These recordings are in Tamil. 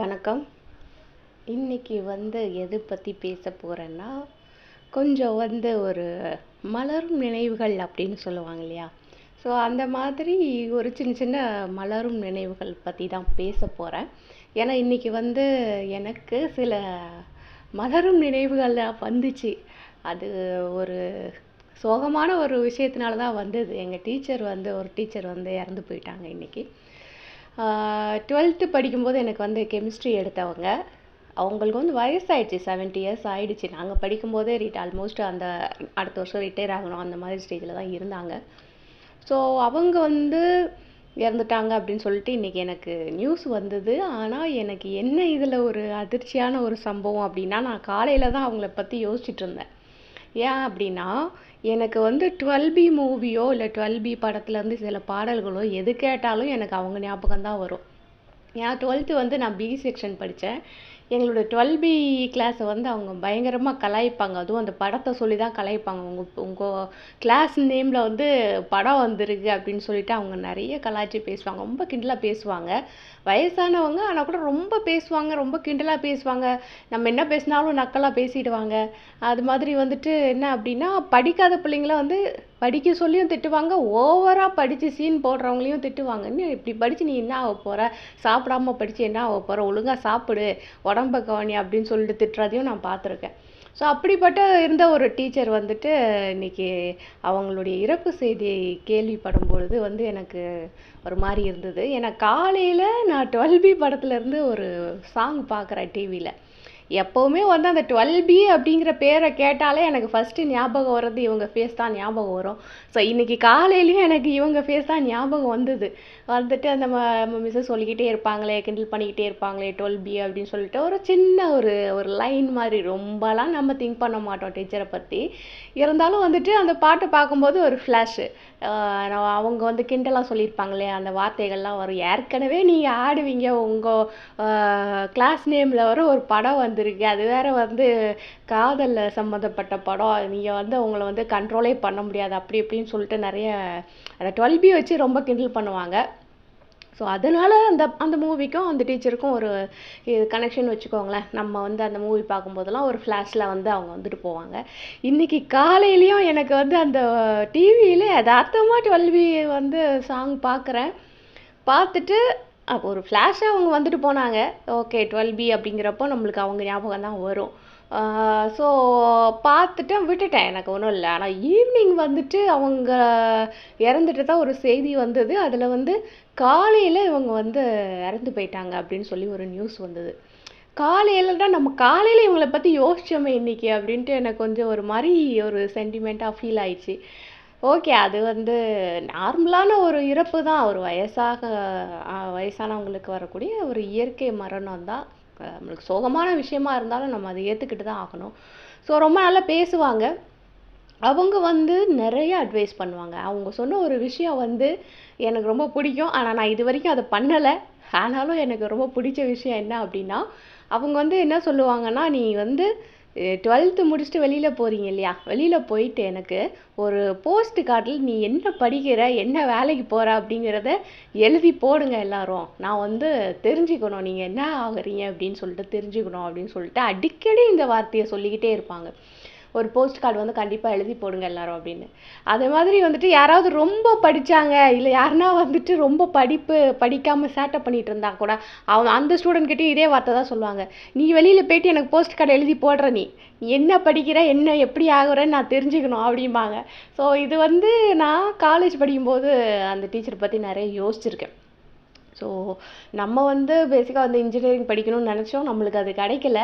வணக்கம். இன்னைக்கு வந்து எது பற்றி பேச போகிறேன்னா கொஞ்சம் வந்து ஒரு மலரும் நினைவுகள் அப்படின்னு சொல்லுவாங்க இல்லையா? ஸோ அந்த மாதிரி ஒரு சின்ன சின்ன மலரும் நினைவுகள் பற்றி தான் பேச போகிறேன் ஏன்னா இன்றைக்கி வந்து எனக்கு சில மலரும் நினைவுகள் வந்துச்சு. அது ஒரு சோகமான ஒரு விஷயத்தினால தான் வந்தது. எங்கள் டீச்சர் வந்து ஒரு டீச்சர் வந்து இறந்து போயிட்டாங்க இன்றைக்கி டுவெல்த்து படிக்கும்போது எனக்கு வந்து கெமிஸ்ட்ரி எடுத்தவங்க. அவங்களுக்கு வந்து வயசாயிடுச்சு செவன்ட்டி இயர்ஸ் ஆயிடுச்சு. நாங்கள் படிக்கும்போதே ரிட் ஆல்மோஸ்ட் அந்த அடுத்த வருஷம் ரிட்டையர் ஆகணும் அந்த மாதிரி ஸ்டேஜில் தான் இருந்தாங்க. ஸோ அவங்க வந்து இறந்துட்டாங்க அப்படின்னு சொல்லிட்டு இன்றைக்கி எனக்கு நியூஸ் வந்தது. ஆனால் எனக்கு என்ன இதில் ஒரு அதிர்ச்சியான ஒரு சம்பவம் அப்படின்னா நான் காலையில் தான் அவங்கள பற்றி யோசிச்சுட்டு இருந்தேன். ஏன் அப்படின்னா எனக்கு வந்து டுவெல் பி மூவியோ இல்லை டுவெல் பி படத்துலேருந்து சில பாடல்களோ எது கேட்டாலும் எனக்கு அவங்க ஞாபகம் தான் வரும். ஏன்னா டுவெல்த்து வந்து நான் பி செக்ஷன் படித்தேன் எங்களோட டுவெல் பி கிளாஸை வந்து அவங்க பயங்கரமாக கலாய்ப்பாங்க. அதுவும் அந்த படத்தை சொல்லி தான் கலாய்ப்பாங்க உங்கள் உங்கள் கிளாஸ் நேமில் வந்து படம் வந்திருக்கு அப்படின்னு சொல்லிட்டு அவங்க நிறைய கலாய்ச்சி பேசுவாங்க. ரொம்ப கிண்டலாக பேசுவாங்க. வயசானவங்க ஆனால் கூட ரொம்ப பேசுவாங்க. ரொம்ப கிண்டலாக பேசுவாங்க. நம்ம என்ன பேசினாலும் நக்கலாக பேசிடுவாங்க. அது மாதிரி வந்துட்டு என்ன அப்படின்னா படிக்காத பிள்ளைங்கள வந்து படிக்க சொல்லியும் திட்டுவாங்க ஓவராக படித்து சீன் போடுறவங்களையும் திட்டுவாங்க. இன்னும் இப்படி படித்து நீ என்ன ஆக போகிற சாப்பிடாம படித்து என்ன ஆக போகிற ஒழுங்காக சாப்பிடு உடம்ப கவனி அப்படின்னு சொல்லிட்டு திட்டுறதையும் நான் பார்த்துருக்கேன். ஸோ அப்படிப்பட்ட இருந்த ஒரு டீச்சர் வந்துட்டு இன்னைக்கு அவங்களுடைய இறப்பு செய்தி கேள்விப்படும் பொழுது வந்து எனக்கு ஒரு மாதிரி இருந்தது. ஏன்னா காலையில் நான் டுவெல் பி படத்துலேருந்து ஒரு சாங் பார்க்குறேன் டிவியில் எப்போவுமே வந்து அந்த டுவெல் பி அப்படிங்கிற பேரை கேட்டாலே எனக்கு ஃபஸ்ட்டு ஞாபகம் வர்றது இவங்க ஃபேஸ் தான் ஞாபகம் வரும். ஸோ இன்றைக்கி காலையிலையும் எனக்கு இவங்க ஃபேஸ் தான் ஞாபகம் வந்தது. வந்துட்டு அந்த நம்ம மிஸ்ஸஸ் சொல்லிக்கிட்டே இருப்பாங்களே கிண்டில் பண்ணிக்கிட்டே இருப்பாங்களே டுவெல் பி அப்படின்னு சொல்லிட்டு ஒரு சின்ன ஒரு ஒரு லைன் மாதிரி ரொம்பலாம் நம்ம திங்க் பண்ண மாட்டோம் டீச்சரை பற்றி இருந்தாலும் வந்துட்டு அந்த பாட்டை பார்க்கும்போது ஒரு ஃப்ளாஷு அவங்க வந்து கிண்டலாக சொல்லியிருப்பாங்களே அந்த வார்த்தைகள்லாம் வரும். ஏற்கனவே நீங்கள் ஆடுவீங்க உங்கள் கிளாஸ் நேமில் வர ஒரு படம் வந்திருக்கு. அது வேறு வந்து காதலில் சம்மந்தப்பட்ட படம். நீங்கள் வந்து உங்களை வந்து கண்ட்ரோலே பண்ண முடியாது அப்படி இப்படின்னு சொல்லிட்டு நிறைய அந்த டுவெல் பி வச்சு ரொம்ப கிண்டல் பண்ணுவாங்க. ஸோ அதனால் அந்த அந்த மூவிக்கும் அந்த டீச்சருக்கும் ஒரு இது கனெக்ஷன் வச்சுக்கோங்களேன். நம்ம வந்து அந்த மூவி பார்க்கும்போதெல்லாம் ஒரு ஃப்ளாஷில் வந்து அவங்க வந்துட்டு போவாங்க. இன்றைக்கி காலையிலையும் எனக்கு வந்து அந்த டிவியில் யதார்த்தமாக டுவெல்வி வந்து சாங் பார்க்குறேன். பார்த்துட்டு அப்போ ஒரு ஃப்ளாஷாக அவங்க வந்துட்டு போனாங்க. ஓகே டுவெல் பி அப்படிங்கிறப்போ நம்மளுக்கு அவங்க ஞாபகம் தான் வரும். ஸோ பார்த்துட்டேன் விட்டுட்டேன். எனக்கு ஒன்றும் இல்லை. ஆனால் ஈவினிங் வந்துட்டு அவங்க இறந்துட்டு தான் ஒரு செய்தி வந்தது. அதில் வந்து காலையில் இவங்க வந்து இறந்து போயிட்டாங்க அப்படின்னு சொல்லி ஒரு நியூஸ் வந்தது. காலையில் தான் நம்ம காலையில் இவங்கள பற்றி யோசிச்சோமே இன்றைக்கி அப்படின்ட்டு எனக்கு கொஞ்சம் ஒரு மாதிரி ஒரு சென்டிமெண்ட்டாக ஃபீல் ஆயிடுச்சு. ஓகே அது வந்து நார்மலான ஒரு இறப்பு தான். ஒரு வயசாக வயசானவங்களுக்கு வரக்கூடிய ஒரு இயற்கை மரணம் தான். நம்மளுக்கு சோகமான விஷயமா இருந்தாலும் நம்ம அதை ஏற்றுக்கிட்டு தான் ஆகணும். ஸோ ரொம்ப நல்லா பேசுவாங்க. அவங்க வந்து நிறைய அட்வைஸ் பண்ணுவாங்க. அவங்க சொன்ன ஒரு விஷயம் வந்து எனக்கு ரொம்ப பிடிக்கும். ஆனால் நான் இது வரைக்கும் அதை பண்ணலை. ஆனாலும் எனக்கு ரொம்ப பிடிச்ச விஷயம் என்ன அப்படின்னா அவங்க வந்து என்ன சொல்லுவாங்கன்னா நீ வந்து டுவெல்த்து முடிச்சுட்டு வெளியில் போகிறீங்க இல்லையா? வெளியில் போயிட்டு எனக்கு ஒரு போஸ்ட் கார்டில் நீ என்ன படிக்கிற என்ன வேலைக்கு போகிற அப்படிங்கிறத எழுதி போடுங்க எல்லாரும். நான் வந்து தெரிஞ்சுக்கணும். நீங்கள் என்ன ஆகுறீங்க அப்படின்னு சொல்லிட்டு தெரிஞ்சுக்கணும் அப்படின்னு சொல்லிட்டு அடிக்கடி இந்த வார்த்தையை சொல்லிக்கிட்டே இருப்பாங்க. ஒரு போஸ்ட் கார்டு வந்து கண்டிப்பாக எழுதி போடுங்க எல்லாரும் அப்படின்னு. அதே மாதிரி வந்துட்டு யாராவது ரொம்ப படித்தாங்க இல்லை யாருனா வந்துட்டு ரொம்ப படிப்பு படிக்காமல் சேட்டை பண்ணிகிட்டு இருந்தா கூட அவங்க அந்த ஸ்டூடெண்ட் இதே வார்த்தை தான் சொல்லுவாங்க. நீ வெளியில் போயிட்டு எனக்கு போஸ்ட் கார்டு எழுதி போடுற நீ. என்ன படிக்கிற என்ன எப்படி ஆகுறன்னு நான் தெரிஞ்சுக்கணும் அப்படிம்பாங்க. ஸோ இது வந்து நான் காலேஜ் படிக்கும்போது அந்த டீச்சர் பற்றி நிறைய யோசிச்சிருக்கேன். ஸோ நம்ம வந்து பேசிக்காக வந்து இன்ஜினியரிங் படிக்கணும்னு நினச்சோம் நம்மளுக்கு அது கிடைக்கல.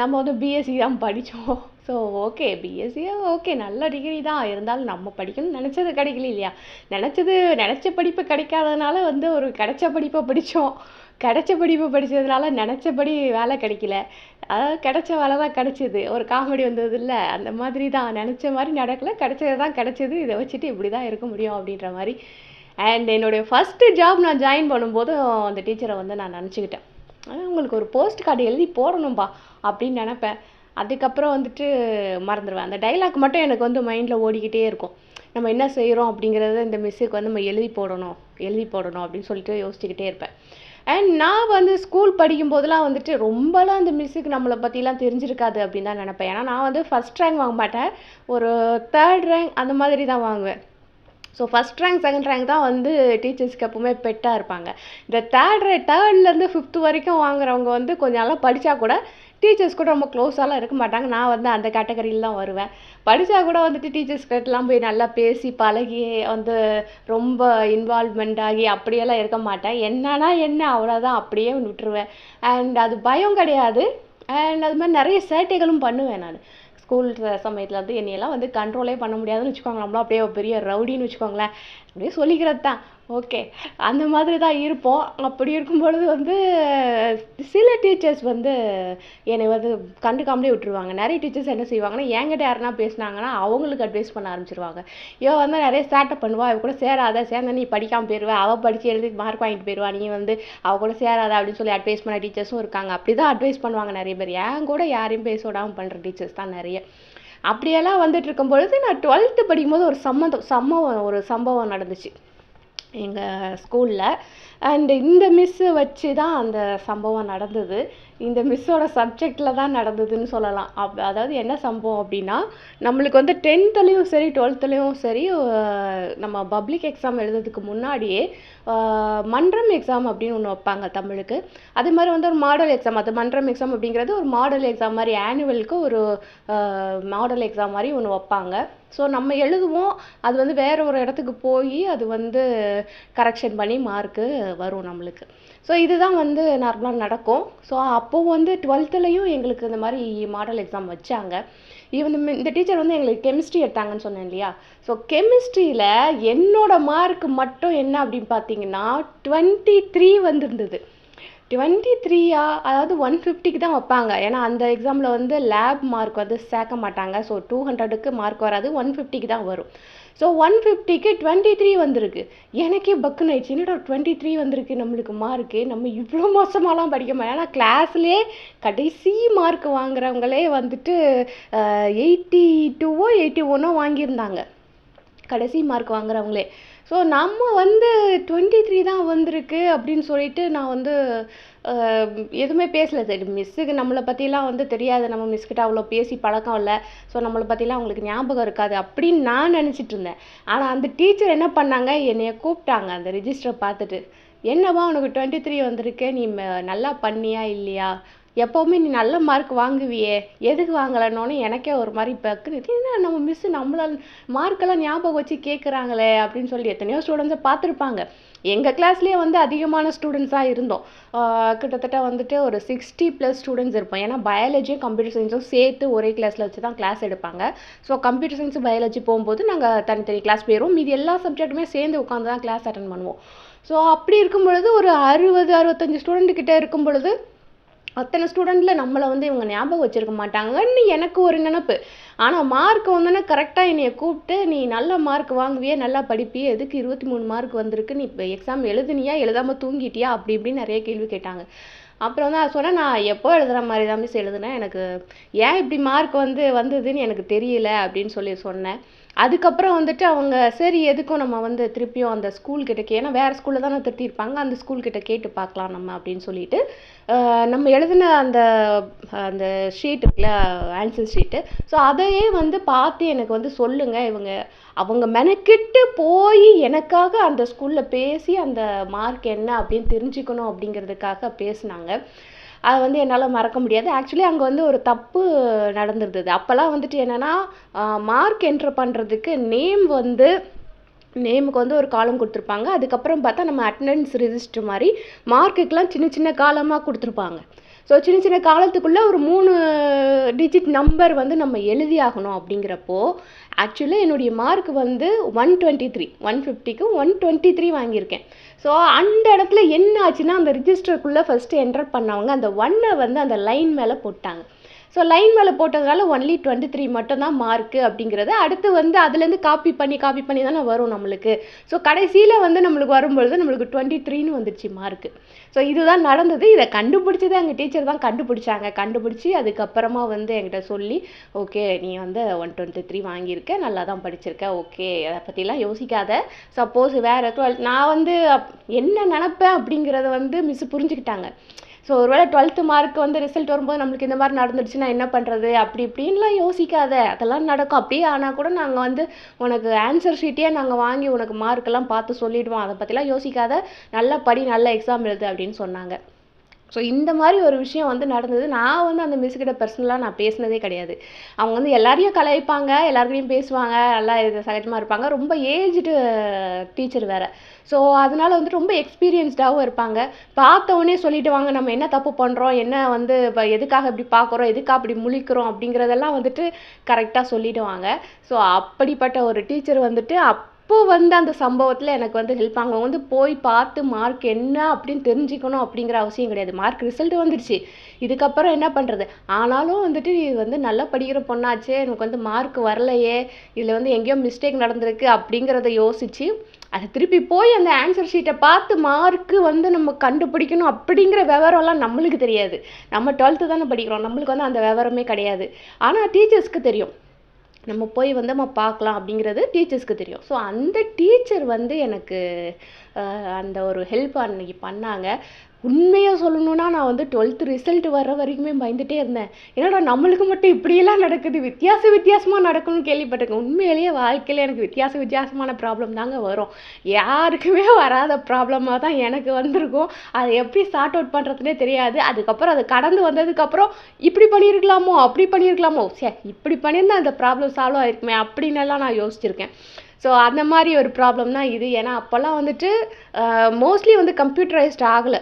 நம்ம வந்து பிஎஸ்சி தான் படித்தோம் ஸோ ஓகே பிஎஸ்சியே ஓகே நல்ல டிகிரி தான். இருந்தாலும் நம்ம படிக்கணும்னு நினச்சது கிடைக்கல இல்லையா? நினச்சது நினச்ச படிப்பு கிடைக்காதனால வந்து ஒரு கிடைச்ச படிப்பை படித்தோம் கிடைச்ச படிப்பு படித்ததுனால நினச்சபடி வேலை கிடைக்கல. அதாவது கிடைச்ச வேலை தான் கிடச்சிது. ஒரு காமெடி வந்தது இல்லை. அந்த மாதிரி தான். நினச்ச மாதிரி நடக்கல. கிடைச்சது தான் கிடச்சிது. இதை வச்சுட்டு இப்படி தான் இருக்க முடியும் அப்படின்ற மாதிரி. அண்ட் என்னுடைய ஃபஸ்ட்டு ஜாப் நான் ஜாயின் பண்ணும்போது அந்த டீச்சரை வந்து நான் நினச்சிக்கிட்டேன். ஆனால் உங்களுக்கு ஒரு போஸ்ட் கார்டு எழுதி போடணும்பா அப்படின்னு நினப்பேன். அதுக்கப்புறம் வந்துட்டு மறந்துடுவேன். அந்த டைலாக் மட்டும் எனக்கு வந்து மைண்டில் ஓடிக்கிட்டே இருக்கும். நம்ம என்ன செய்கிறோம் அப்படிங்கிறத இந்த மிஸ்ஸுக்கு வந்து நம்ம எழுதி போடணும் எழுதி போடணும் அப்படின்னு சொல்லிட்டு யோசிச்சுக்கிட்டே இருப்பேன். அண்ட் நான் வந்து ஸ்கூல் படிக்கும்போதெல்லாம் வந்துட்டு ரொம்பலாம் அந்த மிஸ்ஸுக்கு நம்மளை பற்றிலாம் தெரிஞ்சிருக்காது அப்படின்னு தான் நினப்பேன். ஏன்னா நான் வந்து ஃபஸ்ட் ரேங்க் வாங்க மாட்டேன். ஒரு தேர்ட் ரேங்க் அந்த மாதிரி தான் வாங்குவேன். So first rank second rank தான் வந்து டீச்சர்ஸ்க்கு எப்பவுமே பெட்டாக இருப்பாங்க. இந்த தேர்ட் ரே தேர்ட்லேருந்து ஃபிஃப்த் வரைக்கும் வாங்குறவங்க வந்து கொஞ்சம் நல்லா படித்தா கூட டீச்சர்ஸ் கூட ரொம்ப க்ளோஸாலாம் இருக்க மாட்டாங்க. நான் வந்து அந்த கேட்டகரியில் தான் வருவேன். படித்தா கூட வந்துட்டு டீச்சர்ஸ் கிட்டலாம் போய் நல்லா பேசி பழகி வந்து ரொம்ப இன்வால்வ்மெண்ட் ஆகி அப்படியெல்லாம் இருக்க மாட்டேன். என்னன்னா என்ன அவ்வளோதான் அப்படியே விட்டுருவேன். அண்ட் அது பயம் கிடையாது. அண்ட் அது மாதிரி நிறைய சேட்டைகளும் பண்ணுவேன் நான். ஸ்கூல் சமயத்தில் வந்து என்னையெல்லாம் வந்து கண்ட்ரோலே பண்ண முடியாதுன்னு வச்சுக்கோங்க நம்மளும் அப்படியே ஒரு பெரிய ரவுடின்னு வச்சுக்கோங்களேன். அப்படியே சொல்லிக்கிறது தான் ஓகே அந்த மாதிரி தான் இருப்போம். அப்படி இருக்கும் பொழுது வந்து சில டீச்சர்ஸ் வந்து என்னை வந்து கண்டுக்காமலே விட்டுருவாங்க. நிறைய டீச்சர்ஸ் என்ன செய்வாங்கன்னா என்கிட்ட யாருன்னா பேசுனாங்கன்னா அவங்களுக்கு அட்வைஸ் பண்ண ஆரம்பிச்சிருவாங்க. இவ வந்து நிறைய சேட்டை பண்ணுவா. இவ கூட சேராத. சேர்ந்த நீ படிக்காமல் போயிடுவ அவள் படித்து எழுதி மார்க் வாங்கிட்டு போயிடுவா நீ வந்து அவ கூட சேராத. அப்படின்னு சொல்லி அட்வைஸ் பண்ண டீச்சர்ஸும் இருக்காங்க. அப்படி தான் அட்வைஸ் பண்ணுவாங்க நிறைய பேர். என் கூட யாரையும் பேச விடாமல் பண்ணுற டீச்சர்ஸ் தான் நிறைய. அப்படியெல்லாம் வந்துட்டு இருக்கும் பொழுது நான் டுவெல்த்து படிக்கும்போது ஒரு சம்மந்தம் சம்பவம் ஒரு சம்பவம் நடந்துச்சு. எங்கள் ஸ்கூலில் அண்டு இந்த மிஸ்ஸு வச்சு தான் அந்த சம்பவம் நடந்தது. இந்த மிஸ்ஸோட சப்ஜெக்டில் தான் நடந்ததுன்னு சொல்லலாம். அப் அதாவது என்ன சம்பவம் அப்படின்னா நம்மளுக்கு வந்து டென்த்துலேயும் சரி டுவெல்த்துலேயும் சரி நம்ம பப்ளிக் எக்ஸாம் எழுதுறதுக்கு முன்னாடியே மன்றம் எக்ஸாம் அப்படின்னு ஒன்று வைப்பாங்க தமிழுக்கு. அதே மாதிரி வந்து ஒரு மாடல் எக்ஸாம் அது மன்றம் எக்ஸாம் அப்படிங்கிறது ஒரு மாடல் எக்ஸாம் மாதிரி ஆனுவலுக்கு ஒரு மாடல் எக்ஸாம் மாதிரி ஒன்று வைப்பாங்க. ஸோ நம்ம எழுதுவோம். அது வந்து வேற ஒரு இடத்துக்கு போய் அது வந்து கரெக்ஷன் பண்ணி மார்க்கு வரும் நம்மளுக்கு. ஸோ இதுதான் வந்து நார்மலாக நடக்கும். ஸோ அப்போது வந்து டுவெல்த்துலேயும் எங்களுக்கு இந்த மாதிரி மாடல் எக்ஸாம் வச்சாங்க. இவன் இந்த டீச்சர் வந்து எங்களுக்கு கெமிஸ்ட்ரி எடுத்தாங்கன்னு சொன்னேன் இல்லையா? ஸோ கெமிஸ்ட்ரியில் என்னோட மார்க் மட்டும் என்ன அப்படின்னு பார்த்தீங்கன்னா டுவெண்ட்டி த்ரீ வந்திருந்தது. டுவெண்ட்டி த்ரீயா அதாவது ஒன் ஃபிஃப்டிக்கு தான் வைப்பாங்க. ஏன்னா அந்த எக்ஸாமில் வந்து லேப் மார்க் வந்து சேர்க்க மாட்டாங்க. ஸோ டூ ஹண்ட்ரடுக்கு மார்க் வராது. ஒன் ஃபிஃப்டிக்கு தான் வரும். ஸோ ஒன் ஃபிஃப்டிக்கு டுவெண்ட்டி த்ரீ வந்திருக்கு. எனக்கே பக்குன்னு ஆயிடுச்சு. என்னடா டுவெண்ட்டி த்ரீ வந்திருக்கு? நம்மளுக்கு மார்க்கு நம்ம இவ்வளோ மோசமாலாம் படிக்க மாட்டோம். ஏன்னா கிளாஸ்லேயே கடைசி மார்க் வாங்குறவங்களே வந்துட்டு எயிட்டி டூவோ எயிட்டி ஒன்னோ வாங்கியிருந்தாங்க. கடைசி மார்க் வாங்குறவங்களே. ஸோ நம்ம வந்து டுவெண்ட்டி த்ரீ தான் வந்திருக்கு அப்படின்னு சொல்லிட்டு நான் வந்து எதுவுமே பேசலை. சரி மிஸ்ஸுக்கு நம்மளை பற்றிலாம் வந்து தெரியாது. நம்ம மிஸ்கிட்ட அவ்வளோ பேசி பழக்கம் இல்லை. ஸோ நம்மளை பற்றிலாம் அவங்களுக்கு ஞாபகம் இருக்காது அப்படின்னு நான் நினச்சிட்டு இருந்தேன். ஆனால் அந்த டீச்சர் என்ன பண்ணாங்க? என்னைய கூப்பிட்டாங்க அந்த ரிஜிஸ்டரை பார்த்துட்டு. என்னவா உனக்கு டுவெண்ட்டி த்ரீ வந்திருக்கு? நீ ம- நல்லா பண்ணியா இல்லையா? எப்போவுமே நீ நல்ல மார்க் வாங்குவியே. எதுக்கு வாங்கலைன்னொன்னே எனக்கே ஒரு மாதிரி பக்குன்னு என்ன நம்ம மிஸ் நம்மளால் மார்க்கெல்லாம் ஞாபகம் வச்சு கேட்குறாங்களே அப்படின்னு சொல்லி எத்தனையோ ஸ்டூடெண்ட்ஸை பார்த்துருப்பாங்க. எங்கள் கிளாஸ்லேயே வந்து அதிகமான ஸ்டூடெண்ட்ஸாக இருந்தோம். கிட்டத்தட்ட வந்துட்டு ஒரு சிக்ஸ்டி ப்ளஸ் ஸ்டூடெண்ட்ஸ் இருப்போம். ஏன்னா பயாலஜியும் கம்ப்யூட்டர் சயின்ஸும் சேர்த்து ஒரே கிளாஸில் வச்சு தான் கிளாஸ் எடுப்பாங்க. ஸோ கம்ப்யூட்டர் சயின்ஸ் பயாலஜி போகும்போது நாங்கள் தனித்தனி கிளாஸ் போயிடுவோம் மீதி எல்லா சப்ஜெக்ட்டுமே சேர்ந்து உட்காந்து தான் கிளாஸ் அட்டன் பண்ணுவோம். ஸோ அப்படி இருக்கும் பொழுது ஒரு அறுபது அறுபத்தஞ்சு ஸ்டூடெண்ட் கிட்டே இருக்கும் பொழுது அத்தனை ஸ்டூடெண்ட்ல நம்மளை வந்து இவங்க ஞாபகம் வச்சிருக்க மாட்டாங்கன்னு எனக்கு ஒரு நினப்பு. ஆனால் மார்க் வந்தோன்னே கரெக்டாக என்னையை கூப்பிட்டு நீ நல்ல மார்க் வாங்குவியே நல்லா படிப்பியே எதுக்கு இருபத்தி மூணு மார்க் வந்திருக்கு? நீ இப்போ எக்ஸாம் எழுதுனியா எழுதாமல் தூங்கிட்டியா? அப்படி இப்படின்னு நிறைய கேள்வி கேட்டாங்க. அப்புறம் வந்து சொன்னேன் நான் எப்போ எழுதுகிற மாதிரி தான் மிஸ் எழுதுனேன்? எனக்கு ஏன் இப்படி மார்க் வந்து வந்ததுன்னு எனக்கு தெரியல அப்படின்னு சொல்லி சொன்னேன். அதுக்கப்புறம் வந்துட்டு அவங்க சரி எதுக்கும் நம்ம வந்து திருப்பியும் அந்த ஸ்கூல்கிட்ட கே ஏன்னா வேறு ஸ்கூலில் தானே திருத்திருப்பாங்க அந்த ஸ்கூல்கிட்ட கேட்டு பார்க்கலாம் நம்ம அப்படின்னு சொல்லிட்டு நம்ம எழுதின அந்த அந்த ஷீட் இருக்குல்ல ஆன்சர் ஷீட்டு ஸோ அதையே வந்து பார்த்து எனக்கு வந்து சொல்லுங்கள் இவங்க அவங்க மெனக்கிட்டு போய் எனக்காக அந்த ஸ்கூலில் பேசி அந்த மார்க் என்ன அப்படின்னு தெரிஞ்சுக்கணும் அப்படிங்கிறதுக்காக பேசினாங்க. அது வந்து என்னால் மறக்க முடியாது. ஆக்சுவலி அங்கே வந்து ஒரு தப்பு நடந்திருந்தது. அப்போல்லாம் வந்துட்டு என்னென்னா மார்க் என்ட்ரு பண்ணுறதுக்கு நேம் வந்து நேமுக்கு வந்து ஒரு காலம் கொடுத்துருப்பாங்க. அதுக்கப்புறம் பார்த்தா நம்ம அட்டண்டன்ஸ் ரிஜிஸ்டர் மாதிரி மார்க்குக்கெலாம் சின்ன சின்ன காலமாக கொடுத்துருப்பாங்க. ஸோ சின்ன சின்ன காலத்துக்குள்ளே ஒரு மூணு டிஜிட் நம்பர் வந்து நம்ம எழுதி ஆகணும் அப்படிங்கிறப்போ ஆக்சுவலி என்னுடைய மார்க் வந்து ஒன் டுவெண்ட்டி த்ரீ ஒன் ஃபிஃப்டிக்கு ஒன் டுவெண்ட்டி த்ரீ வாங்கியிருக்கேன். ஸோ அந்த இடத்துல என்ன ஆச்சுன்னா அந்த ரிஜிஸ்டருக்குள்ளே ஃபஸ்ட்டு என்டர் பண்ணவங்க அந்த ஒன்னை வந்து அந்த லைன் மேலே போட்டாங்க. ஸோ லைன் மேலே போட்டதுனால ஒன்லி டுவெண்ட்டி த்ரீ மட்டும் தான் மார்க்கு அப்படிங்கிறது. அடுத்து வந்து அதுலேருந்து காப்பி பண்ணி காப்பி பண்ணி தானே வரும் நம்மளுக்கு. ஸோ கடைசியில் வந்து நம்மளுக்கு வரும்பொழுது நம்மளுக்கு டுவெண்ட்டி த்ரீன்னு வந்துருச்சு மார்க்கு ஸோ இதுதான் நடந்தது. இதை கண்டுபிடிச்சது எங்கள் டீச்சர் தான் கண்டுபிடிச்சாங்க. கண்டுபிடிச்சி அதுக்கப்புறமா வந்து என்கிட்ட சொல்லி ஓகே நீ வந்து ஒன் டுவெண்ட்டி த்ரீ வாங்கியிருக்க. நல்லா தான் படிச்சிருக்க. ஓகே அதை பற்றிலாம் யோசிக்காத. சப்போஸ் வேறு டுவெல் நான் வந்து அப்- என்ன நினப்பேன் அப்படிங்கிறத வந்து மிஸ் புரிஞ்சுக்கிட்டாங்க. ஸோ ஒருவேளை டுவெல்த்து மார்க் வந்து ரிசல்ட் வரும்போது நம்மளுக்கு இந்த மாதிரி நடந்துடுச்சுன்னா என்ன பண்ணுறது அப்படி இப்படின்லாம் யோசிக்காத. அதெல்லாம் நடக்கும். அப்படியே ஆனால் கூட நாங்கள் வந்து உனக்கு ஆன்சர் ஷீட்டே நாங்கள் வாங்கி உனக்கு மார்க்கெல்லாம் பார்த்து சொல்லிவிடுவோம் அதை பற்றிலாம் யோசிக்காத. நல்லா படி நல்ல எக்ஸாம் எழுது அப்படின்னு சொன்னாங்க. ஸோ இந்த மாதிரி ஒரு விஷயம் வந்து நடந்தது. நான் வந்து அந்த மிஸ் கிட்ட பர்சனலாக நான் பேசினதே கிடையாது. அவங்க வந்து எல்லாரையும் கலாய்ப்பாங்க எல்லாருக்கையும் பேசுவாங்க நல்லா இது சகஜமாக இருப்பாங்க. ரொம்ப ஏஜ்டு டீச்சர் வேறு. ஸோ அதனால வந்து ரொம்ப எக்ஸ்பீரியன்ஸ்டாகவும் இருப்பாங்க. பார்த்தவொன்னே சொல்லிட்டு வாங்க நம்ம என்ன தப்பு பண்ணுறோம் என்ன வந்து இப்போ எதுக்காக இப்படி பார்க்குறோம் எதுக்காக அப்படி முழிக்கிறோம் அப்படிங்கிறதெல்லாம் வந்துட்டு கரெக்டாக சொல்லிவிடுவாங்க ஸோ அப்படிப்பட்ட ஒரு டீச்சர் வந்துட்டு அப்போ வந்து அந்த சம்பவத்தில் எனக்கு வந்து ஹெல்ப் அவங்க வந்து போய் பார்த்து மார்க் என்ன அப்படின்னு தெரிஞ்சுக்கணும் அப்படிங்கிற அவசியம் கிடையாது. மார்க் ரிசல்ட் வந்துடுச்சு. இதுக்கப்புறம் என்ன பண்ணுறது ஆனாலும் வந்துட்டு இது வந்து நல்லா படிக்கிற பொண்ணாச்சே. எனக்கு வந்து மார்க் வரலையே. இதில் வந்து எங்கேயோ மிஸ்டேக் நடந்திருக்கு அப்படிங்கிறத யோசிச்சு அதை திருப்பி போய் அந்த ஆன்சர் ஷீட்டை பார்த்து மார்க்கு வந்து நம்ம கண்டுபிடிக்கணும் அப்படிங்கிற விவரம்லாம் நம்மளுக்கு தெரியாது. நம்ம டுவெல்த்து தானே படிக்கிறோம். நம்மளுக்கு வந்து அந்த விவரமே கிடையாது. ஆனால் டீச்சர்ஸ்க்கு தெரியும். நம்ம போய் வந்து நம்ம பார்க்கலாம் அப்படிங்கிறது டீச்சர்ஸ்க்கு தெரியும். ஸோ அந்த டீச்சர் வந்து எனக்கு அந்த ஒரு ஹெல்ப் அன்னைக்கு பண்ணாங்க. உண்மையாக சொல்லணுன்னா நான் வந்து டுவெல்த்து ரிசல்ட் வர்ற வரைக்குமே பயந்துகிட்டே இருந்தேன். என்னடா நம்மளுக்கு மட்டும் இப்படியெல்லாம் நடக்குது? வித்தியாச வித்தியாசமாக நடக்கும்னு கேள்விப்பட்டிருக்கேன். உண்மையிலேயே வாழ்க்கையில் எனக்கு வித்தியாச வித்தியாசமான ப்ராப்ளம் தாங்க வரும். யாருக்குமே வராத ப்ராப்ளமாக தான் எனக்கு வந்திருக்கும். அதை எப்படி சார்ட் அவுட் பண்ணுறதுனே தெரியாது. அதுக்கப்புறம் அது கடந்து வந்ததுக்கப்புறம் இப்படி பண்ணியிருக்கலாமோ? அப்படி பண்ணியிருக்கலாமோ? சே இப்படி பண்ணியிருந்தால் அந்த ப்ராப்ளம் சால்வ் ஆகிருக்குமே அப்படின்னு எல்லாம் நான் யோசிச்சிருக்கேன். ஸோ அந்த மாதிரி ஒரு ப்ராப்ளம் தான் இது. ஏன்னா அப்போல்லாம் வந்துட்டு மோஸ்ட்லி வந்து கம்ப்யூட்டரைஸ்ட் ஆகலை.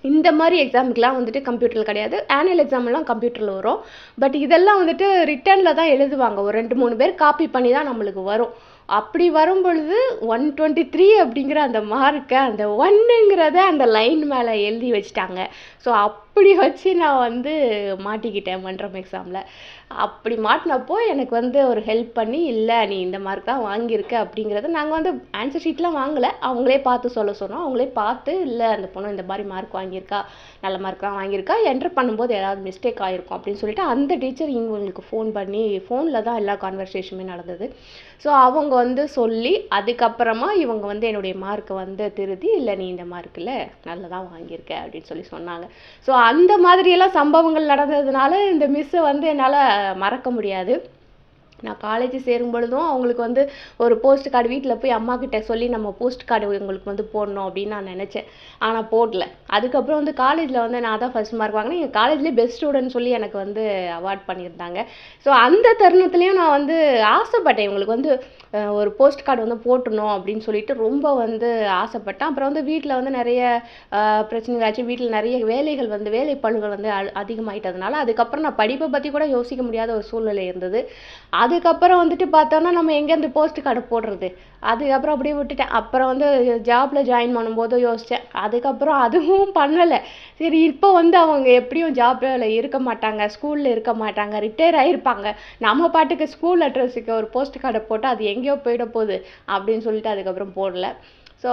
இந்த மாதிரி எக்ஸாமுக்குலாம் வந்துட்டு கம்ப்யூட்டரில் கிடையாது. ஆனுவல் எக்ஸாம்லாம் கம்ப்யூட்டரில் வரும். பட் இதெல்லாம் வந்துட்டு ரிட்டனில் தான் எழுதுவாங்க. ஒரு ரெண்டு மூணு பேர் காப்பி பண்ணி தான் நம்மளுக்கு வரும். அப்படி வரும் பொழுது ஒன் டுவெண்ட்டி த்ரீ அப்படிங்கிற அந்த மார்க்கை அந்த ஒன்னுங்கிறத அந்த லைன் மேலே எழுதி வச்சுட்டாங்க. ஸோ அப்படி வச்சு நான் வந்து மாட்டிக்கிட்டேன் மன்றம் எக்ஸாமில் அப்படி மாட்டினப்போ எனக்கு வந்து ஒரு ஹெல்ப் பண்ணி இல்லை நீ இந்த மார்க் தான் வாங்கியிருக்க அப்படிங்கிறத நாங்கள் வந்து ஆன்சர் ஷீட்லாம் வாங்கலை. அவங்களே பார்த்து சொல்ல சொன்னோம். அவங்களே பார்த்து இல்லை அந்த பொண்ணு இந்த மாதிரி மார்க் வாங்கியிருக்கா. நல்ல மார்க் தான் வாங்கியிருக்கா. என்டர் பண்ணும்போது ஏதாவது மிஸ்டேக் ஆகிருக்கும் அப்படின்னு சொல்லிட்டு அந்த டீச்சர் இவங்களுக்கு ஃபோன் பண்ணி ஃபோனில் தான் எல்லா கான்வர்சேஷனுமே நடந்தது. ஸோ அவங்க வந்து சொல்லி அதுக்கப்புறமா இவங்க வந்து என்னுடைய மார்க்கை வந்து திருத்தி இல்லை நீ இந்த மார்க்கில் நல்லதாக வாங்கியிருக்க அப்படின்னு சொல்லி சொன்னாங்க. ஸோ அந்த மாதிரியெல்லாம் சம்பவங்கள் நடந்ததுனால இந்த மிஸ்ஸை வந்து என்னால் மறக்க முடியாது. நான் காலேஜ் சேரும் பொழுதும் அவங்களுக்கு வந்து ஒரு போஸ்ட் கார்டு வீட்டில் போய் அம்மா கிட்ட சொல்லி நம்ம போஸ்ட் கார்டு உங்களுக்கு வந்து போடணும் அப்படின்னு நான் நினச்சேன். ஆனால் போடல. அதுக்கப்புறம் வந்து காலேஜில் வந்து நான் தான் ஃபர்ஸ்ட் மார்க் வாங்கினேன். எங்கள் காலேஜ்லேயே பெஸ்ட் ஸ்டூடெண்ட் சொல்லி எனக்கு வந்து அவார்ட் பண்ணியிருந்தாங்க. ஸோ அந்த தருணத்துலேயும் நான் வந்து ஆசைப்பட்டேன். இவங்களுக்கு வந்து ஒரு போஸ்ட் கார்டு வந்து போட்டணும் அப்படின்னு சொல்லிட்டு ரொம்ப வந்து ஆசைப்பட்டேன். அப்புறம் வந்து வீட்டில் வந்து நிறைய பிரச்சனைகள் ஆச்சு. வீட்டில் நிறைய வேலைகள் வந்து வேலை வந்து அ- அதிகமாயிட்டதுனால அதுக்கப்புறம் நான் படிப்பை பற்றி கூட யோசிக்க முடியாத ஒரு சூழ்நிலை இருந்தது. அதுக்கப்புறம் வந்துட்டு பார்த்தோன்னா நம்ம எங்கேருந்து போஸ்ட் கார்டு போடுறது? அதுக்கப்புறம் அப்படியே விட்டுட்டேன். அப்புறம் வந்து ஜாப்பில் ஜாயின் பண்ணும்போது யோசித்தேன் அதுக்கப்புறம் அதுவும் பண்ணலை. சரி இப்போ வந்து அவங்க எப்படியும் ஜாப்பில் இருக்க மாட்டாங்க ஸ்கூலில் இருக்க மாட்டாங்க ரிட்டையர் ஆகிருப்பாங்க நம்ம பாட்டுக்கு ஸ்கூல் அட்ரஸுக்கு ஒரு போஸ்ட் கார்டை போட்டு அது எங்கேயோ போயிட போகுது அப்படின்னு சொல்லிட்டு அதுக்கப்புறம் போடல. ஸோ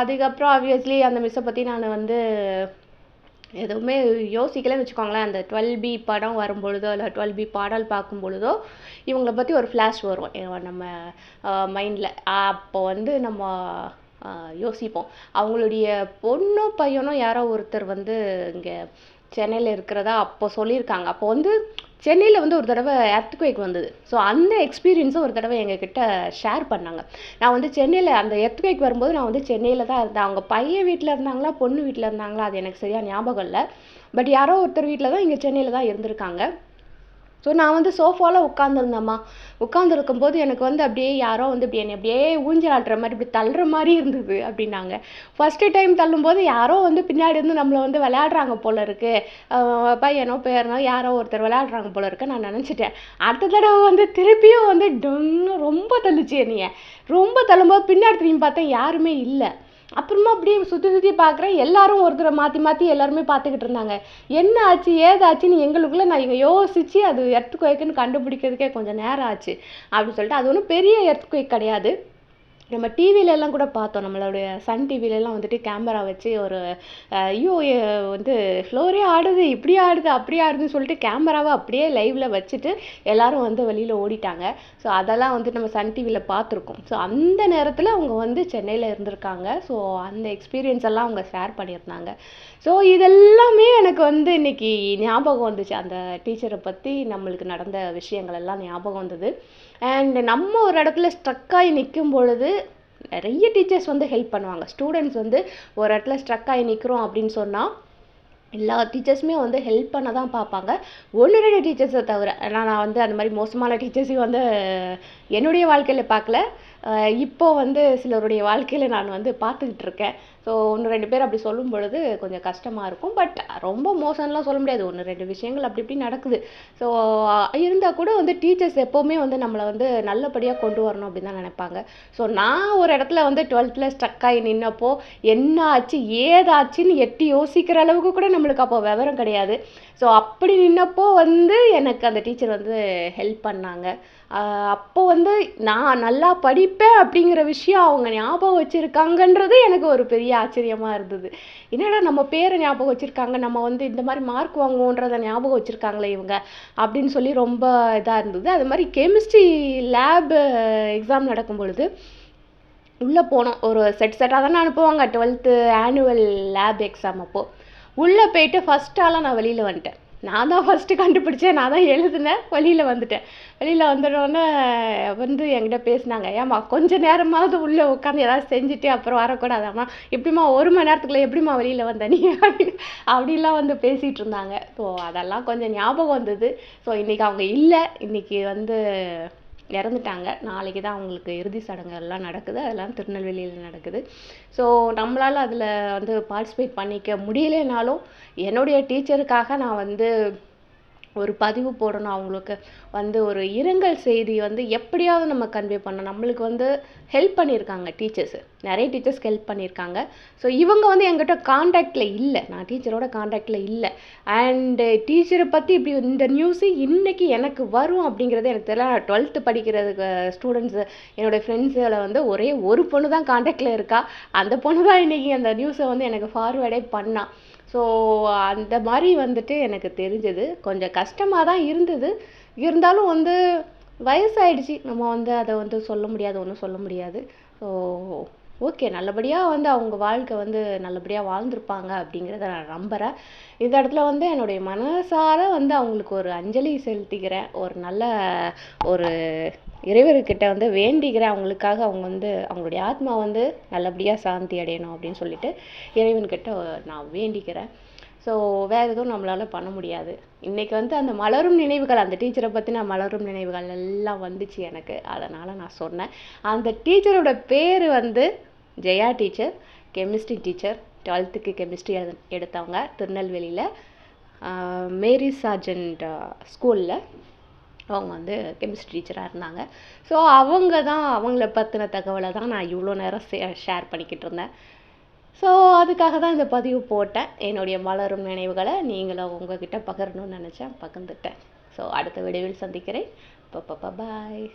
அதுக்கப்புறம் ஆப்வியஸ்லி அந்த மிஸ்ஸை பற்றி நான் வந்து எதுவுமே யோசிக்கலன்னு வச்சுக்கோங்களேன். அந்த டுவெல் பி படம் வரும்பொழுதோ இல்லை டுவெல் பி பாடல் பார்க்கும் பொழுதோ இவங்கள பற்றி ஒரு ஃப்ளாஷ் வரும். நம்ம மைண்டில் அப்போ வந்து நம்ம யோசிப்போம். அவங்களுடைய பொண்ணோ பையனோ யாரோ ஒருத்தர் வந்து இங்கே சென்னையில் இருக்கிறதா அப்போ சொல்லியிருக்காங்க. அப்போ வந்து சென்னையில் வந்து ஒரு தடவை எர்த்குவேக் வந்தது. ஸோ அந்த எக்ஸ்பீரியன்ஸும் ஒரு தடவை எங்ககிட்ட ஷேர் பண்ணாங்க. நான் வந்து சென்னையில் அந்த எர்த்குவேக் வரும்போது நான் வந்து சென்னையில் தான் இருந்தேன். அவங்க பையன் வீட்டில் இருந்தாங்களா பொண்ணு வீட்டில் இருந்தாங்களா அது எனக்கு சரியாக ஞாபகம் இல்லை. பட் யாரோ ஒருத்தர் வீட்டில் தான் இங்கே சென்னையில் தான் இருந்திருக்காங்க. ஸோ நான் வந்து சோஃபாவில் உட்காந்துருந்தேம்மா உட்காந்துருக்கும் போது எனக்கு வந்து அப்படியே யாரோ வந்து இப்படி என்னை அப்படியே ஊஞ்சல் ஆட்டுற மாதிரி இப்படி தள்ளுற மாதிரி இருந்தது அப்படின்னாங்க. ஃபஸ்ட்டு டைம் தள்ளும்போது யாரோ வந்து பின்னாடி இருந்து நம்மளை வந்து விளையாடுறாங்க போல இருக்கு. பையனோ பேரனோ யாரோ ஒருத்தர் விளையாடுறாங்க போல இருக்கு நான் நினச்சிட்டேன். அடுத்த தடவை வந்து திருப்பியும் வந்து டொன்னு ரொம்ப தள்ளுச்சு என்னைய. ரொம்ப தள்ளும்போது பின்னாடி திரும்பி பார்த்தேன் யாருமே இல்லை. அப்புறமா அப்படியே சுற்றி சுற்றி பார்க்குறேன். எல்லாரும் ஒருத்தரை மாற்றி மாற்றி எல்லாருமே பார்த்துக்கிட்டு இருந்தாங்க. என்ன ஆச்சு ஏதாச்சுன்னு எங்களுக்குள்ளே நான் இங்கே யோசித்து அது எர்த்குவேக்குன்னு கண்டுபிடிக்கிறதுக்கே கொஞ்சம் நேரம் ஆச்சு. அப்படின்னு சொல்லிட்டு அது ஒன்றும் பெரிய எர்த்குவேக் கிடையாது. நம்ம டிவிலெலாம் எல்லாம் கூட பார்த்தோம். நம்மளுடைய சன் டிவிலெலாம் எல்லாம் வந்துட்டு கேமரா வச்சு ஒரு ஐயோ வந்து ஃப்ளோரே ஆடுது இப்படி ஆடுது அப்படி ஆடுதுன்னு சொல்லிட்டு கேமராவை அப்படியே லைவில் வச்சுட்டு எல்லாரும் வந்து வெளியில் ஓடிட்டாங்க. ஸோ அதெல்லாம் வந்து நம்ம சன் டிவியில் பார்த்துருக்கோம். ஸோ அந்த நேரத்தில் அவங்க வந்து சென்னையில் இருந்திருக்காங்க. ஸோ அந்த எக்ஸ்பீரியன்ஸ் எல்லாம் அவங்க ஷேர் பண்ணியிருந்தாங்க. ஸோ இதெல்லாமே எனக்கு வந்து இன்னைக்கு ஞாபகம் வந்துச்சு. அந்த டீச்சரை பற்றி நம்மளுக்கு நடந்த விஷயங்கள் எல்லாம் ஞாபகம் வந்தது. அண்ட் நம்ம ஒரு இடத்துல ஸ்ட்ரக் ஆகி நிற்கும் பொழுது நிறைய டீச்சர்ஸ் வந்து ஹெல்ப் பண்ணுவாங்க. ஸ்டூடெண்ட்ஸ் வந்து ஒரு இடத்துல ஸ்ட்ரக் ஆகி நிற்கிறோம் அப்படின்னு சொன்னால் எல்லா டீச்சர்ஸுமே வந்து ஹெல்ப் பண்ண தான் பார்ப்பாங்க. ஒன்று ரெண்டு டீச்சர்ஸை தவிர நான் நான் வந்து அந்த மாதிரி மோசமான டீச்சர்ஸையும் வந்து என்னுடைய வாழ்க்கையில் பார்க்கல. இப்போது இப்போ வந்து சிலருடைய வாழ்க்கையில் நான் வந்து பார்த்துக்கிட்டு இருக்கேன். ஸோ ஒன்று ரெண்டு பேர் அப்படி சொல்லும் பொழுது கொஞ்சம் கஷ்டமாக இருக்கும். பட் ரொம்ப மோசம்லாம் சொல்ல முடியாது. ஒன்று ரெண்டு விஷயங்கள் அப்படி இப்படி நடக்குது. ஸோ இருந்தால் கூட வந்து டீச்சர்ஸ் எப்போவுமே வந்து நம்மளை வந்து நல்லபடியாக கொண்டு வரணும் அப்படின்னு தான் நினைப்பாங்க. ஸோ நான் ஒரு இடத்துல வந்து டுவெல்த்தில் ஸ்ட்ரக் ஆகி நின்னப்போ என்ன ஆச்சு ஏதாச்சுன்னு எட்டி யோசிக்கிற அளவுக்கு கூட நம்மளுக்கு அப்போ விவரம் கிடையாது. ஸோ அப்படி நின்னப்போ வந்து எனக்கு அந்த டீச்சர் வந்து ஹெல்ப் பண்ணாங்க. அப்போ வந்து நான் நல்லா படிப்பேன் அப்படிங்கிற விஷயம் அவங்க ஞாபகம் வச்சுருக்காங்கன்றது எனக்கு ஒரு பெரிய ஆச்சரியமாக இருந்தது. என்னடா நம்ம பேரை ஞாபகம் வச்சுருக்காங்க? நம்ம வந்து இந்த மாதிரி மார்க் வாங்குவோன்றத ஞாபகம் வச்சிருக்காங்களே இவங்க அப்படின்னு சொல்லி ரொம்ப இதாக இருந்தது. அது மாதிரி கெமிஸ்ட்ரி லேப் எக்ஸாம் நடக்கும் பொழுது உள்ளே போனோம். ஒரு செட் செட்டாக தானே அனுப்புவாங்க. டுவெல்த்து ஆனுவல் லேப் எக்ஸாம் அப்போது உள்ளே போயிட்டு ஃபஸ்ட்டாலாம் நான் வெளியில் வந்துட்டேன். நான் தான் ஃபஸ்ட்டு கண்டுபிடிச்சேன் நான் தான் எழுதினேன் வெளியில் வந்துட்டேன். வெளியில் வந்துடோன்னே வந்து என்கிட்ட பேசினாங்க ஏம்மா கொஞ்ச நேரமாவது உள்ளே உட்காந்து ஏதாவது செஞ்சுட்டு அப்புறம் வரக்கூடாதாம்மா? எப்படிமா ஒரு மணி நேரத்துக்குள்ள எப்படிம்மா வெளியில் வந்த நீ? அப்படிலாம் வந்து பேசிகிட்டு இருந்தாங்க. ஸோ அதெல்லாம் கொஞ்சம் ஞாபகம் வந்தது. ஸோ இன்றைக்கி அவங்க இல்லை இன்றைக்கி வந்து இறந்துட்டாங்க. நாளைக்கு தான் அவங்களுக்கு இறுதி சடங்கு எல்லாம் நடக்குது. அதெல்லாம் திருநெல்வேலியில் நடக்குது. ஸோ நம்மளால் அதில் வந்து பார்ட்டிசிபேட் பண்ணிக்க முடியலைனாலும் என்னுடைய டீச்சருக்காக நான் வந்து ஒரு பதிவு போடணும். அவங்களுக்கு வந்து ஒரு இரங்கல் செய்தி வந்து எப்படியாவது நம்ம கன்வே பண்ணணும். நம்மளுக்கு வந்து ஹெல்ப் பண்ணியிருக்காங்க டீச்சர்ஸ் நிறைய டீச்சர்ஸ்க்கு ஹெல்ப் பண்ணியிருக்காங்க. ஸோ இவங்க வந்து எங்கிட்ட காண்டாக்டில் இல்லை. நான் டீச்சரோட காண்டாக்டில் இல்லை. அண்டு டீச்சரை பற்றி இப்படி இந்த நியூஸு இன்றைக்கி எனக்கு வரும் அப்படிங்கிறது எனக்கு தெரியல. நான் டுவெல்த்து படிக்கிறதுக்கு ஸ்டூடெண்ட்ஸு என்னோடய ஃப்ரெண்ட்ஸில் வந்து ஒரே ஒரு பொண்ணு தான் காண்டாக்டில் இருக்கா. அந்த பொண்ணு தான் இன்றைக்கி அந்த நியூஸை வந்து எனக்கு ஃபார்வேர்டே பண்ணா. ஸோ அந்த மாதிரி வந்துட்டு எனக்கு தெரிஞ்சது. கொஞ்சம் கஷ்டமாக தான் இருந்தது. இருந்தாலும் வந்து வயசாயிடுச்சு. நம்ம வந்து அதை வந்து சொல்ல முடியாது ஒன்றும் சொல்ல முடியாது. ஸோ ஓகே நல்லபடியாக வந்து அவங்க வாழ்க்கை வந்து நல்லபடியாக வாழ்ந்திருப்பாங்க அப்படிங்கிறத நான் நம்புகிறேன் இந்த இடத்துல வந்து என்னுடைய மனசார வந்து அவங்களுக்கு ஒரு அஞ்சலி செலுத்திக்கிறேன் ஒரு நல்ல ஒரு இறைவர்கிட்ட வந்து வேண்டிக்கிறேன் அவங்களுக்காக அவங்க வந்து அவங்களுடைய ஆத்மா வந்து நல்லபடியாக சாந்தி அடையணும் அப்படின்னு சொல்லிட்டு இறைவன்கிட்ட நான் வேண்டிக்கிறேன். ஸோ வேறு எதுவும் நம்மளால் பண்ண முடியாது. இன்றைக்கி வந்து அந்த மலரும் நினைவுகள் அந்த டீச்சரை பற்றின மலரும் நினைவுகள் எல்லாம் வந்துச்சு எனக்கு. அதனால் நான் சொன்னேன். அந்த டீச்சரோட பேர் வந்து ஜெயா டீச்சர் கெமிஸ்ட்ரி டீச்சர். டுவெல்த்துக்கு கெமிஸ்ட்ரி எடுத்தவங்க திருநெல்வேலியில். மேரி சார்ஜன்ட் ஸ்கூலில் அவங்க வந்து கெமிஸ்ட்ரி டீச்சராக இருந்தாங்க. ஸோ அவங்க தான் அவங்கள பற்றின தகவலை தான் நான் இவ்வளோ நேரம் ஷேர் பண்ணிக்கிட்டு இருந்தேன். ஸோ அதுக்காக தான் இந்த பதிவு போட்டேன். என்னுடைய மலரும் நினைவுகளை நீங்களும் உங்ககிட்ட பகிரணும்னு நினச்சேன். பகிர்ந்துட்டேன். ஸோ அடுத்த விடுவில் சந்திக்கிறேன். பாய்